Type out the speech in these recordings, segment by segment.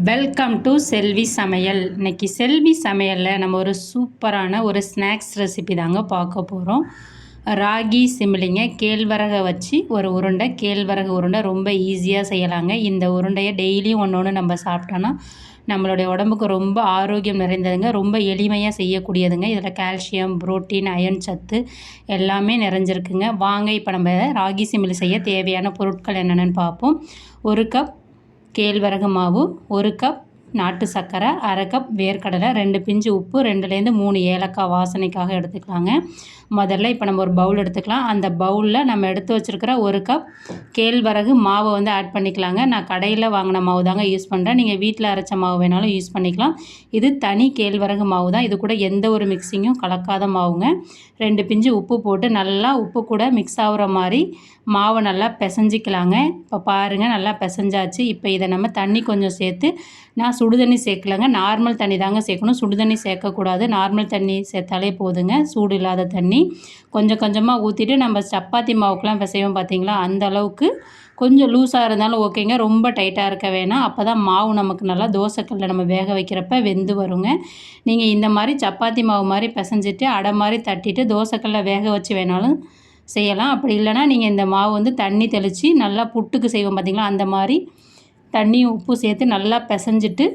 Welcome to செல்வி சமையல் இன்னைக்கு செல்வி சமையலில் நம்ம ஒரு சூப்பரான ஒரு ஸ்நாக்ஸ் ரெசிபி தாங்க பார்க்க போகிறோம் ராகி சிமிலிங்க கேழ்வரகை வச்சு ஒரு உருண்டை கேழ்வரகு உருண்டை ரொம்ப ஈஸியாக செய்யலாங்க. இந்த உருண்டையை டெய்லியும் ஒன்று ஒன்று நம்ம சாப்பிட்டோன்னா நம்மளுடைய உடம்புக்கு ரொம்ப ஆரோக்கியம் நிறைந்ததுங்க. ரொம்ப எளிமையாக செய்யக்கூடியதுங்க. இதில் கால்சியம் புரோட்டீன் அயன் சத்து எல்லாமே நிறைஞ்சிருக்குங்க. வாங்க இப்போ நம்ம ராகி சிமிலி செய்ய தேவையான பொருட்கள் என்னென்னு பார்ப்போம். ஒரு கப் கேழ்வரகு மாவு ஒரு கப் நாட்டு சர்க்கரை அரை கப் வேர்க்கடலை ரெண்டு பிஞ்சு உப்பு ரெண்டுலேருந்து மூணு ஏலக்காய் வாசனைக்காக எடுத்துக்கலாங்க. முதல்ல இப்போ நம்ம ஒரு பவுல் எடுத்துக்கலாம். அந்த பவுலில் நம்ம எடுத்து வச்சுருக்கிற ஒரு கப் கேழ்வரகு மாவை வந்து ஆட் பண்ணிக்கலாங்க. நான் கடையில் வாங்கின மாவு தாங்க யூஸ் பண்ணுறேன் நீங்கள் வீட்டில் அரைச்ச மாவு வேணாலும் யூஸ் பண்ணிக்கலாம். இது தனி கேழ்வரகு மாவு தான். இது கூட எந்த ஒரு மிக்சிங்கும் கலக்காத மாவுங்க. ரெண்டு பிஞ்சு உப்பு போட்டு நல்லா உப்பு கூட மிக்ஸ் ஆகுற மாதிரி மாவை நல்லா பிசைஞ்சிக்கலாங்க. இப்போ பாருங்கள் நல்லா பிசைஞ்சாச்சு. இப்போ இதை நம்ம தண்ணி கொஞ்சம் சேர்த்து நான் சுடு தண்ணி சேர்க்கலங்க. நார்மல் தண்ணி தாங்க சேர்க்கணும். சுடு தண்ணி சேர்க்கக்கூடாது. நார்மல் தண்ணி சேர்த்தாலே போதுங்க. சூடு இல்லாத தண்ணி. கொஞ்சம் கொஞ்சமாக ஊற்றிட்டு நம்ம சப்பாத்தி மாவுக்கெலாம் பிசைவோம் பார்த்தீங்களா அந்த அளவுக்கு கொஞ்சம் லூஸாக இருந்தாலும் ஓகேங்க. ரொம்ப டைட்டாக இருக்க வேணாம். அப்போ தான் மாவு நமக்கு நல்லா தோசைக்கல்லில் நம்ம வேக வைக்கிறப்ப வெந்து வருங்க. நீங்கள் இந்த மாதிரி சப்பாத்தி மாவு மாதிரி பிசைஞ்சிட்டு அடை மாதிரி தட்டிட்டு தோசைக்கல்லில் வேக வச்சு வேணாலும் செய்யலாம். அப்படி இல்லைனா நீங்கள் இந்த மாவு வந்து தண்ணி தெளித்து நல்லா புட்டுக்கு செய்வோம் பார்த்திங்களா அந்த மாதிரி தண்ணியும் உப்பு சேர்த்து நல்லா பிசைஞ்சிட்டு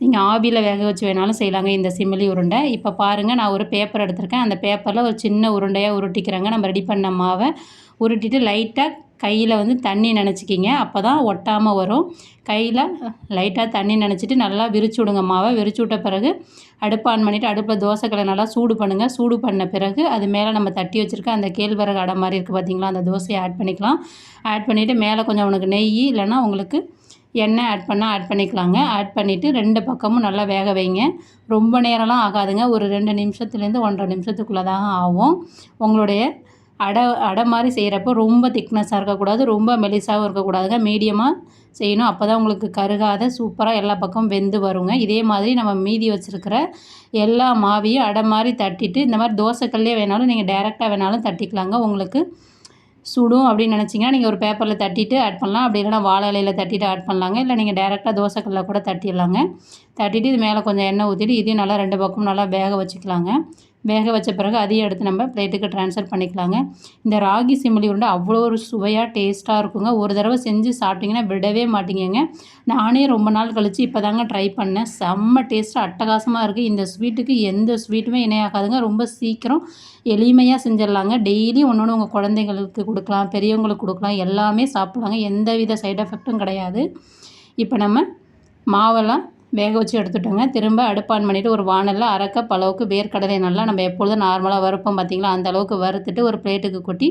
நீங்கள் ஆவியில் வேக வச்சு வேணாலும் செய்யலாங்க. இந்த சிமிலி உருண்டை. இப்போ பாருங்கள் நான் ஒரு பேப்பர் எடுத்திருக்கேன். அந்த பேப்பரில் ஒரு சின்ன உருண்டையாக உருட்டிக்கிறாங்க. நம்ம ரெடி பண்ண மாவை உருட்டிட்டு லைட்டாக கையில் வந்து தண்ணி நினச்சிக்கிங்க. அப்போ தான் ஒட்டாமல் வரும். கையில் லைட்டாக தண்ணி நினச்சிட்டு நல்லா விரிச்சு விடுங்க மாவை. விரிச்சு விட்ட பிறகு அடுப்பு ஆன் பண்ணிவிட்டு அடுப்பில் தோசைக்களை நல்லா சூடு பண்ணுங்கள் சூடு பண்ண பிறகு அது மேலே நம்ம தட்டி வச்சுருக்க அந்த கேழ்வரகு அடை மாதிரி இருக்குது பார்த்திங்களா அந்த தோசையை ஆட் பண்ணிக்கலாம். ஆட் பண்ணிவிட்டு மேலே கொஞ்சம் உனக்கு நெய் இல்லைன்னா உங்களுக்கு எண்ணெய் ஆட் பண்ணால் ஆட் பண்ணிக்கலாங்க. ஆட் பண்ணிவிட்டு ரெண்டு பக்கமும் நல்லா வேக வைங்க. ரொம்ப நேரம்லாம் ஆகாதுங்க. ஒரு ரெண்டு நிமிஷத்துலேருந்து ஒன்றரை நிமிஷத்துக்குள்ளே தான் ஆகும். உங்களுடைய அடை அடை மாதிரி செய்கிறப்போ ரொம்ப திக்னஸாக இருக்கக்கூடாது. ரொம்ப மெலிசாகவும் இருக்கக்கூடாதுங்க. மீடியமாக செய்யணும். அப்போ தான் உங்களுக்கு கருகாத சூப்பராக எல்லா பக்கமும் வெந்து வருங்க. இதே மாதிரி நம்ம மீதி வச்சுருக்கிற எல்லா மாவையும் அடை மாதிரி தட்டிட்டு இந்த மாதிரி தோசைக்கல்லே வேணாலும் நீங்கள் டேரெக்டாக வேணாலும் தட்டிக்கலாங்க. உங்களுக்கு சுடும் அப்படின்னு நினச்சிங்கன்னா நீங்கள் ஒரு பேப்பரில் தட்டிட்டு ஆட் பண்ணலாம். அப்படி இல்லைனா வாழை இலையில் தட்டிட்டு ஆட் பண்ணலாங்க. இல்லை நீங்கள் டேரெக்டாக தோசைக்கல்ல கூட தட்டிடலாங்க. தட்டிட்டு இது மேலே கொஞ்சம் எண்ணெய் ஊற்றிட்டு இதையும் நல்லா ரெண்டு பக்கமும் நல்லா வேக வச்சுக்கலாங்க. வேக வச்ச பிறகு அதையும் எடுத்து நம்ம பிளேட்டுக்கு ட்ரான்ஸ்ஃபர் பண்ணிக்கலாங்க. இந்த ராகி சிமிலி உருண்டை அவ்வளோ ஒரு சுவையாக டேஸ்ட்டாக இருக்குங்க. ஒரு தடவை செஞ்சு சாப்பிட்டிங்கன்னா விடவே மாட்டீங்கங்க. நானே ரொம்ப நாள் கழித்து இப்போ தாங்க ட்ரை பண்ணேன். செம்ம டேஸ்ட்டாக அட்டகாசமாக இருக்குது இந்த ஸ்வீட்டுக்கு எந்த ஸ்வீட்டுமே இணையாகாதுங்க. ரொம்ப சீக்கிரம் எளிமையாக செஞ்சிடலாங்க. டெய்லி ஒன்று ஒன்று உங்கள் குழந்தைங்களுக்கு கொடுக்கலாம் பெரியவங்களுக்கு கொடுக்கலாம். எல்லாமே சாப்பிட்லாங்க. எந்த வித சைட் எஃபெக்ட்டும் கிடையாது. இப்போ நம்ம மாவெல்லாம் வேக வச்சு எடுத்துட்டோங்க. திரும்ப அடுப்பான் பண்ணிவிட்டு ஒரு வானலில் அரைக்கப் அளவுக்கு வேர்க்கடலை நல்லா நம்ம எப்பொழுதும் நார்மலாக வறுப்போம் பார்த்திங்களா அந்த அளவுக்கு வறுத்துட்டு ஒரு பிளேட்டுக்கு கொட்டி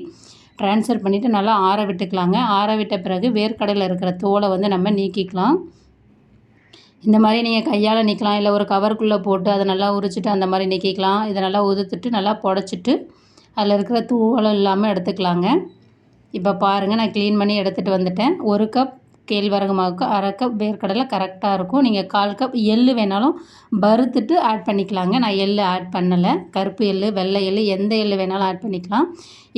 ட்ரான்ஸ்ஃபர் பண்ணிவிட்டு நல்லா ஆற விட்டுக்கலாங்க. ஆற விட்ட பிறகு வேர்க்கடலில் இருக்கிற தோலை வந்து நம்ம நீக்கிக்கலாம். இந்த மாதிரி நீங்கள் கையால் நீக்கலாம். இல்லை ஒரு கவருக்குள்ளே போட்டு அதை நல்லா உரிச்சிட்டு அந்த மாதிரி நீக்கிக்கலாம். இதை நல்லா உதுத்துட்டு நல்லா புடச்சிட்டு அதில் இருக்கிற தூவலம் இல்லாமல் எடுத்துக்கலாங்க. இப்போ பாருங்கள் நான் க்ளீன் பண்ணி எடுத்துகிட்டு வந்துட்டேன். ஒரு கப் கேழ்வரகு மாவுக்கு அரை கப் வேர்க்கடலை கரெக்டாக இருக்கும். நீங்கள் கால் கப் எள் வேணாலும் வறுத்துட்டு ஆட் பண்ணிக்கலாங்க. நான் எள் ஆட் பண்ணலை. கருப்பு எள் வெள்ளை எள் எந்த எள் வேணாலும் ஆட் பண்ணிக்கலாம்.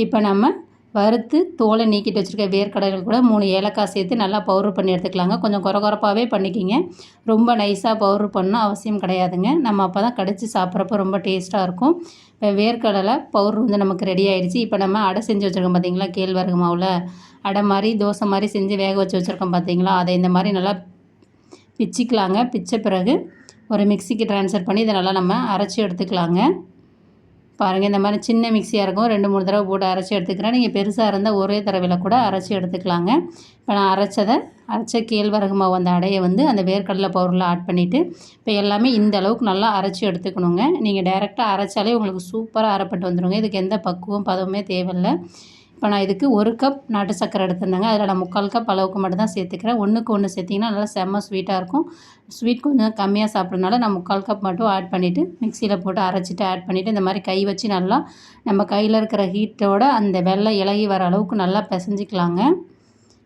இப்போ நம்ம வறுத்து தோலை நீக்கிட்டு வச்சுருக்க வேர்க்கடலைகள் கூட மூணு ஏலக்காய் சேர்த்து நல்லா பவுட்ரு பண்ணி எடுத்துக்கலாங்க. கொஞ்சம் குறகுறப்பாகவே பண்ணிக்கிங்க. ரொம்ப நைஸாக பவுட்ரு பண்ணணும் அவசியம் கிடையாதுங்க. நம்ம அப்போ தான் கடித்து சாப்பிட்றப்ப ரொம்ப டேஸ்ட்டாக இருக்கும். இப்போ வேர்க்கடலை பவுட்ரு வந்து நமக்கு ரெடி ஆகிடுச்சு இப்போ நம்ம அடை செஞ்சு வச்சுருக்கோம் பார்த்தீங்களா கேழ்வரகு மாவில். அடை மாதிரி தோசை மாதிரி செஞ்சு வேக வச்சு வச்சுருக்கோம் பார்த்தீங்களா அதை இந்த மாதிரி நல்லா பிச்சிக்கலாங்க. பிச்ச பிறகு ஒரு மிக்சிக்கு ட்ரான்ஸ்ஃபர் பண்ணி இதை நல்லா நம்ம அரைச்சி எடுத்துக்கலாங்க. பாருங்கள் இந்த மாதிரி சின்ன மிக்சியாக இருக்கும். ரெண்டு மூணு தடவை போட்டு அரைச்சி எடுத்துக்கிறேன். நீங்கள் பெருசாக இருந்தால் ஒரே தடவையில் கூட அரைச்சி எடுத்துக்கலாங்க. இப்போ நான் அரைச்சதை அரைச்ச கேழ்வரகு மாவு அந்த அடையை வந்து அந்த வேர்க்கடலை பவுடரில் ஆட் பண்ணிவிட்டு இப்போ எல்லாமே இந்த அளவுக்கு நல்லா அரைச்சி எடுத்துக்கணுங்க. நீங்கள் டேரெக்டாக அரைச்சாலே உங்களுக்கு சூப்பராக அரைப்பட்டு வந்துடுங்க இதுக்கு எந்த பக்குவம் பதவுமே தேவையில்லை. இப்போ நான் இதுக்கு ஒரு கப் நாட்டு சக்கரை எடுத்திருந்தேங்க அதில் நான் முக்கால் கப் அளவுக்கு மட்டும் தான் சேர்த்துக்கிறேன். ஒன்றுக்கு ஒன்று சேர்த்திங்கன்னா நல்லா செம்ம ஸ்வீட்டாக இருக்கும். ஸ்வீட் கொஞ்சம் கம்மியாக சாப்பிட்றதுனால நான் முக்கால் கப் மட்டும் ஆட் பண்ணிவிட்டு மிக்சியில் போட்டு அரைச்சிட்டு ஆட் பண்ணிவிட்டு இந்த மாதிரி கை வச்சு நல்லா நம்ம கையில் இருக்கிற ஹீட்டோட அந்த வெள்ளை இலகி வர அளவுக்கு நல்லா பிசைஞ்சிக்கலாங்க.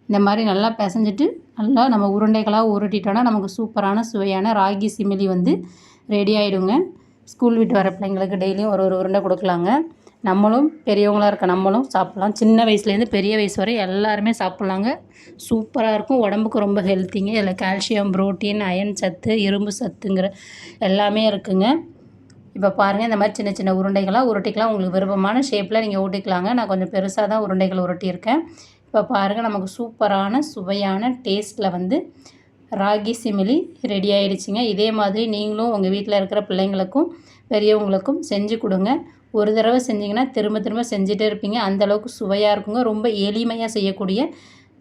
இந்த மாதிரி நல்லா பிசைஞ்சிட்டு நல்லா நம்ம உருண்டைகளாக உருட்டிட்டோன்னா நமக்கு சூப்பரான சுவையான ராகி சிமிலி வந்து ரெடி ஆகிடுங்க ஸ்கூல் விட்டு வர பிள்ளைங்களுக்கு டெய்லியும் ஒரு ஒரு உருண்டை கொடுக்கலாங்க. நம்மளும் பெரியவங்களாக இருக்க நம்மளும் சாப்பிட்லாம். சின்ன வயசுலேருந்து பெரிய வயசு வரை எல்லாருமே சாப்பிட்லாங்க. சூப்பராக இருக்கும். உடம்புக்கு ரொம்ப ஹெல்த்திங்க இதில் கால்சியம் ப்ரோட்டீன் அயன் சத்து இரும்பு சத்துங்கிற எல்லாமே இருக்குங்க. இப்போ பாருங்கள் இந்த மாதிரி சின்ன சின்ன உருண்டைகளாக உருட்டிக்கலாம். உங்களுக்கு விருப்பமான ஷேப்பில் நீங்கள் ஊட்டிக்கலாங்க. நான் கொஞ்சம் பெருசாக தான் உருண்டைகள் உருட்டியிருக்கேன். இப்போ பாருங்கள் நமக்கு சூப்பரான சுவையான டேஸ்ட்டில் வந்து ராகி சிமிலி ரெடி ஆகிடுச்சிங்க இதே மாதிரி நீங்களும் உங்கள் வீட்டில் இருக்கிற பிள்ளைங்களுக்கும் பெரியவங்களுக்கும் செஞ்சு கொடுங்க. ஒரு தடவை செஞ்சிங்கன்னா திரும்ப திரும்ப செஞ்சுட்டே இருப்பீங்க. அந்தளவுக்கு சுவையாக இருக்குங்க. ரொம்ப எளிமையாக செய்யக்கூடிய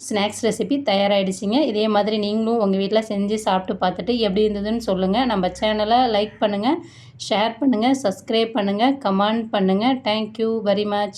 ஸ்நாக்ஸ் ரெசிபி தயாராகிடுச்சிங்க இதே மாதிரி நீங்களும் உங்கள் வீட்டில் செஞ்சு சாப்பிட்டு பார்த்துட்டு எப்படி இருந்ததுன்னு சொல்லுங்கள் நம்ம சேனலை லைக் பண்ணுங்கள் ஷேர் பண்ணுங்கள் சப்ஸ்கிரைப் பண்ணுங்கள் கமெண்ட் பண்ணுங்கள் தேங்க்யூ வெரி மச்